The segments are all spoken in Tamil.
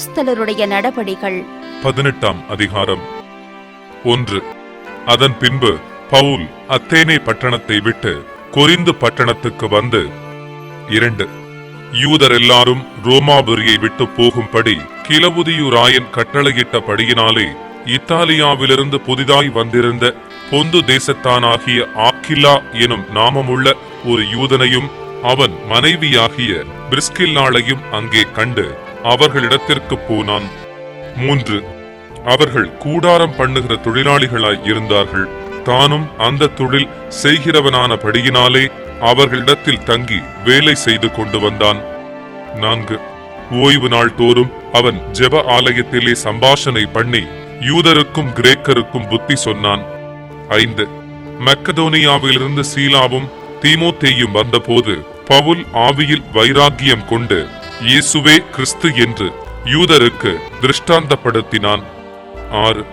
அப்போஸ்தலருடைய நடபடிகள். பதினெட்டாம் அதிகாரம். ஒன்று. அதன் பின்பு பவுல் அத்தேனே பட்டணத்தை விட்டு கொரிந்து பட்டணத்துக்கு வந்து இரண்டு. யூதர் எல்லாரும் ரோமாபுரியை விட்டு போகும்படி கிளவுதியுராயன் கட்டளையிட்டபடியினாலே இத்தாலியாவிலிருந்து புதிதாய் வந்திருந்த பொந்து தேசத்தானாகிய ஆக்கில்லா எனும் நாமமுள்ள ஒரு யூதனையும் அவன் மனைவியாகிய பிரிஸ்கில்லாளையும் அங்கே கண்டு அவர்களிடத்திற்கு போனான். மூன்று அவர்கள் கூடாரம் பண்ணுகிற தொழிலாளிகளாய் இருந்தார்கள். தானும் அந்த தொழில் செய்கிறவனானபடியினாலே அவர்களிடத்தில் தங்கி வேலை செய்து கொண்டு வந்தான். நான்கு ஓய்வு நாள் தோறும் அவன் ஜெப ஆலயத்திலே சம்பாஷணை பண்ணி யூதருக்கும் கிரேக்கருக்கும் புத்தி சொன்னான். ஐந்து மக்கதோனியாவிலிருந்து சீலாவும் தீமோத்தேயும் வந்தபோது பவுல் ஆவியில் வைராக்கியம் கொண்டு இயேசுவே கிறிஸ்து என்று யூதருக்கு திருஷ்டாந்தப்படுத்தினான். ஆறு.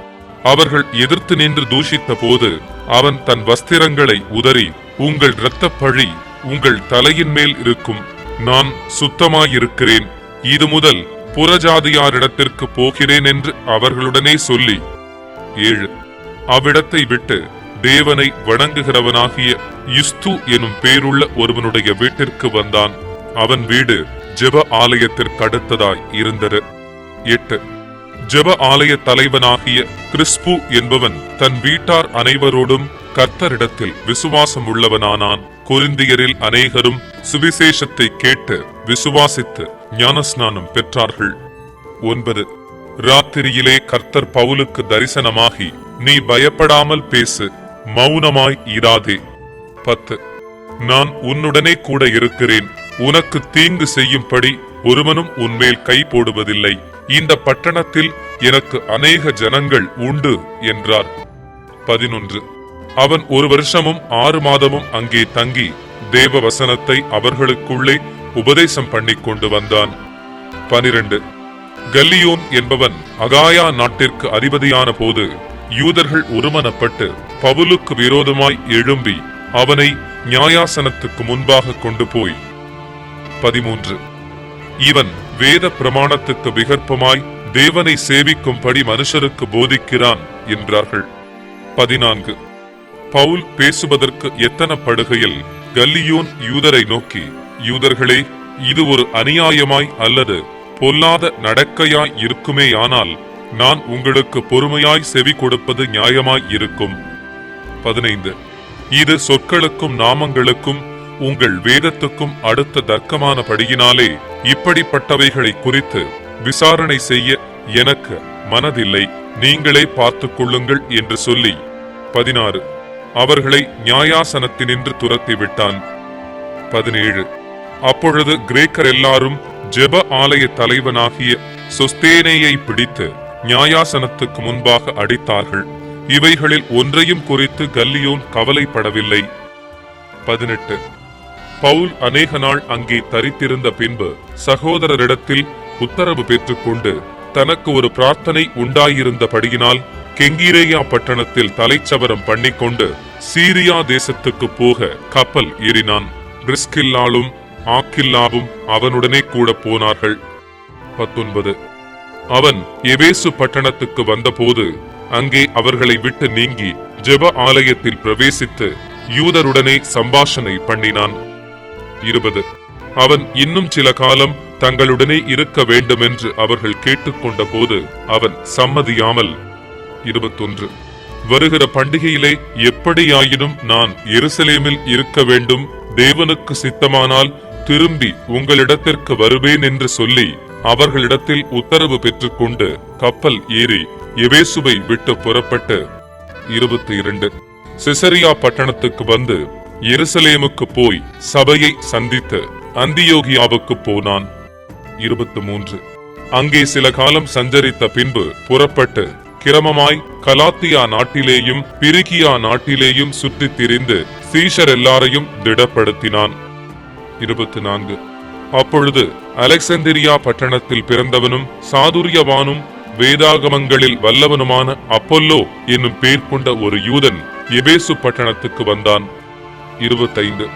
அவர்கள் எதிர்த்து நின்று தூஷித்த போது அவன் தன் வஸ்திரங்களை உதறி உங்கள் இரத்தப் பழி உங்கள் தலையின் மேல் இருக்கும். நான் சுத்தமாயிருக்கிறேன். இது முதல் புறஜாதியாரிடத்திற்கு போகிறேன் என்று அவர்களுடனே சொல்லி. ஏழு. அவ்விடத்தை விட்டு தேவனை வணங்குகிறவனாகிய இஸ்து எனும் பேருள்ள ஒருவனுடைய வீட்டிற்கு வந்தான். அவன் வீடு ஜெப ஆலயத்திற்கு அடுத்ததாய் இருந்தது. எட்டு. ஜெப ஆலய தலைவனாகிய கிறிஸ்பு என்பவன் தன் வீட்டார் அனைவரோடும் கர்த்தரிடத்தில் விசுவாசம் உள்ளவனானான் கொரிந்தியரில் அநேகரும் சுவிசேஷத்தை கேட்டு விசுவாசித்து ஞானஸ்நானம் பெற்றார்கள். ஒன்பது. ராத்திரியிலே கர்த்தர் பவுலுக்கு தரிசனமாகி நீ பயப்படாமல் பேசு மௌனமாய் இராதே. பத்து. நான் உன்னுடனே கூட இருக்கிறேன் உனக்கு தீங்கு செய்யும்படி ஒருவனும் உன்மேல் கை போடுவதில்லை. இந்த பட்டணத்தில் எனக்கு அநேக ஜனங்கள் உண்டு என்றார். பதினொன்று. அவன் ஒரு வருஷமும் ஆறு மாதமும் அங்கே தங்கி தேவ வசனத்தை அவர்களுக்குள்ளே உபதேசம் பண்ணி கொண்டு வந்தான். பனிரெண்டு. கல்லியோன் என்பவன் அகாயா நாட்டிற்கு அதிபதியான போது யூதர்கள் ஒருமனப்பட்டு பவுலுக்கு விரோதமாய் எழும்பி அவனை நியாயாசனத்துக்கு முன்பாக கொண்டு போய் பதிமூன்று. இவன் வேத பிரமாணத்துக்கு விகற்பமாய் தேவனை சேவிக்கும்படி மனுஷருக்கு போதிக்கிறான் என்றார்கள். பதினான்கு. பவுல் பேசுவதற்கு எத்தனப்படுகையில் கல்லியோன் யூதரை நோக்கி யூதர்களே இது ஒரு அநியாயமாய் அல்லது பொல்லாத நடக்கையாய் இருக்குமேயானால் நான் உங்களுக்கு பொறுமையாய் செவி கொடுப்பது நியாயமாய் இருக்கும். பதினைந்து. இது சொற்களுக்கும் நாமங்களுக்கும் உங்கள் வேதத்துக்கும் அடுத்த தர்க்கமானபடியினாலே இப்படிப்பட்டவைகளை குறித்து விசாரணை செய்ய எனக்கு மனதில்லை. நீங்களே பார்த்துக் கொள்ளுங்கள் என்று சொல்லி. பதினாறு. அவர்களை நியாயாசனத்தினின்று துரத்தி விட்டான். பதினேழு. அப்பொழுது கிரேக்கர் எல்லாரும் ஜெப ஆலய தலைவனாகிய சொஸ்தேனேயை பிடித்து நியாயாசனத்துக்கு முன்பாக அடித்தார்கள். இவைகளில் ஒன்றையும் குறித்து கல்லியோன் கவலைப்படவில்லை. பதினெட்டு. பவுல் அநேக நாள் அங்கே தரித்திருந்த பின்பு சகோதரரிடத்தில் உத்தரவு பெற்றுக்கொண்டு தனக்கு ஒரு பிரார்த்தனை உண்டாயிருந்தபடியினால் கெங்கிரேயா பட்டணத்தில் தலைச்சவரம் பண்ணிக்கொண்டு சீரியா தேசத்துக்கு போக கப்பல் ஏறினான். பிரிஸ்கில்லாலும் ஆக்கில்லாவும் அவனுடனே கூட போனார்கள். பத்தொன்பது. அவன் எவேசு பட்டணத்துக்கு வந்தபோது அங்கே அவர்களை விட்டு நீங்கி ஜெப ஆலயத்தில் பிரவேசித்து யூதருடனே சம்பாஷணை பண்ணினான். இருபது. அவன் இன்னும் சில காலம் தங்களுடனே இருக்க வேண்டுமென்று அவர்கள் கேட்டுக்கொண்ட போது அவன் சம்மதியாமல். இருபத்தொன்று. வருகிற பண்டிகையிலே எப்படியாயினும் நான் எருசலேமில் இருக்க வேண்டும் தேவனுக்கு சித்தமானால் திரும்பி உங்களிடத்திற்கு வருவேன் என்று சொல்லி அவர்களிடத்தில் உத்தரவு பெற்றுக்கொண்டு கப்பல் ஏறி எவேசுவை விட்டு புறப்பட்டு இருபத்தி இரண்டு. சிசரியா பட்டணத்துக்கு வந்து எருசலேமுக்கு போய் சபையை சந்தித்து அந்தியோகியாவுக்கு போனான். இருபத்தி மூன்று. அங்கே சில காலம் சஞ்சரித்த பின்பு புறப்பட்டு கிரமமாய் கலாத்தியா நாட்டிலேயும் பிரிகியா நாட்டிலேயும் சுற்றித் திரிந்து சீஷர் எல்லாரையும் திடப்படுத்தினான். இருபத்தி நான்கு. அப்பொழுது அலெக்சந்திரியா பட்டணத்தில் பிறந்தவனும் சாதுரியவானும் வேதாகமங்களில் வல்லவனுமான அப்பல்லோ என்னும் பேர் கொண்ட ஒரு யூதன் எபேசு பட்டணத்துக்கு வந்தான். இருபத்தைந்து.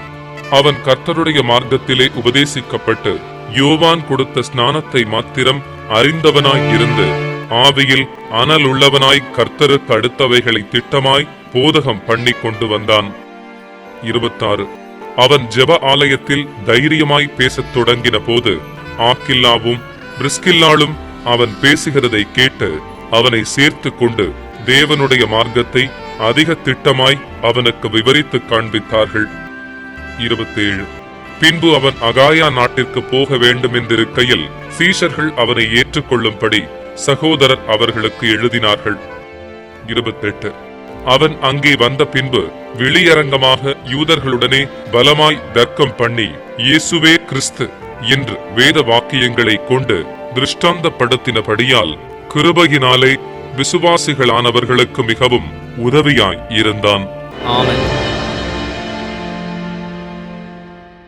அவன் கர்த்தருடைய மார்க்கத்திலே உபதேசிக்கப்பட்டு யோவான் கொடுத்த ஸ்நானத்தை மாத்திரம் அறிந்தவனாய் இருந்து ஆவியில் அனல் உள்ளவனாய் கர்த்தருக்கு அடுத்தவைகளை திட்டமாய் போதகம் பண்ணி கொண்டு வந்தான். இருபத்தாறு. அவன் ஜெப ஆலயத்தில் தைரியமாய் பேசத் தொடங்கின போது ஆக்கில்லாவும் பிரிஸ்கில்லாலும் அவன் பேசுகிறதை கேட்டு அவனை சேர்த்து கொண்டு தேவனுடைய மார்க்கத்தை அதிக திட்டமாய் அவனுக்கு விவரித்து காண்பித்தார்கள். இருபத்தேழு. பின்பு அவன் அகாயா நாட்டிற்கு போக வேண்டும் என்றிருக்கையில் சீஷர்கள் அவனை ஏற்றுக்கொள்ளும்படி சகோதரர் அவர்களுக்கு எழுதினார்கள். இருபத்தெட்டு. அவன் அங்கே வந்த பின்பு வெளியரங்கமாக யூதர்களுடனே பலமாய் தர்க்கம் பண்ணி இயேசுவே கிறிஸ்து என்று வேத வாக்கியங்களை கொண்டு திருஷ்டாந்தப்படுத்தினபடியால் கிருபையினாலே விசுவாசிகளானவர்களுக்கு மிகவும் உதவியாய் இருந்தான். ஆமன்.